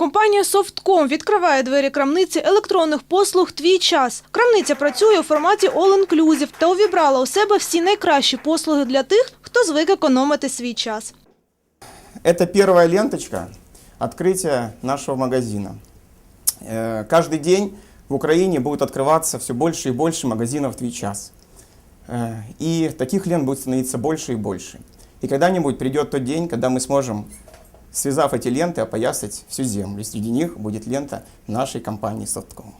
Компанія Софтком відкриває двері крамниці електронних послуг «Твій час». Крамниця працює у форматі All Inclusive та увібрала у себе всі найкращі послуги для тих, хто звик економити свій час. Это первая ленточка открытия нашего магазина. Э, Каждый день в Украине будут открываться все больше и больше магазинов «Твичас». Э, И таких лент будет становиться больше и больше. И когда-нибудь придет тот день, когда мы сможем, связав эти ленты, опоясать всю землю. И среди них будет лента нашей компании «Софтком».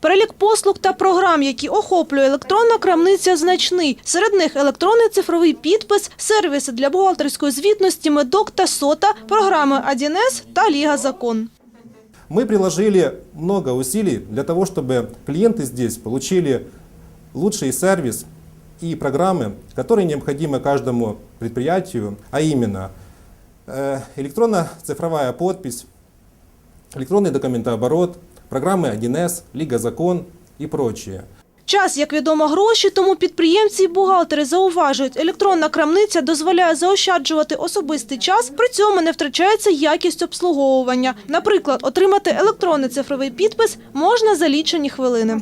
Перелік послуг та програм, які охоплює електронна крамниця, значний. Серед них електронний цифровий підпис, сервіси для бухгалтерської звітності, медок та сота, програми «Адінес» та «Ліга Закон». Мы приложили много усилий для того, чтобы клиенты здесь получили лучший сервис и программы, которые необходимы каждому предприятию, а именно э, электронно-цифровая подпись, электронный документооборот, программы 1С, Лига Закон и прочее. Час, як відомо, гроші, тому підприємці і бухгалтери зауважують, електронна крамниця дозволяє заощаджувати особистий час, при цьому не втрачається якість обслуговування. Наприклад, отримати електронний цифровий підпис можна за лічені хвилини.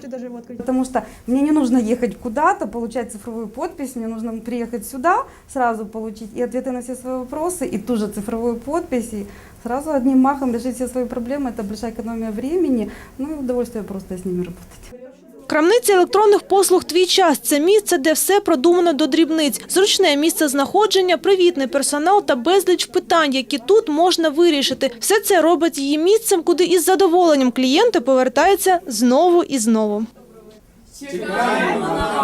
Потому что мне не нужно ехать куда-то, получать цифровую подпись, мне нужно приехать сюда, сразу получить и ответы на все свои вопросы, и ту же цифровую подпись, и сразу одним махом решить все свои проблемы. Это большая экономия времени, ну и удовольствие просто с ними работать. Крамниця електронних послуг «Твій час» – це місце, де все продумано до дрібниць. Зручне місце знаходження, привітний персонал та безліч питань, які тут можна вирішити. Все це робить її місцем, куди із задоволенням клієнти повертаються знову і знову. Чекаємо!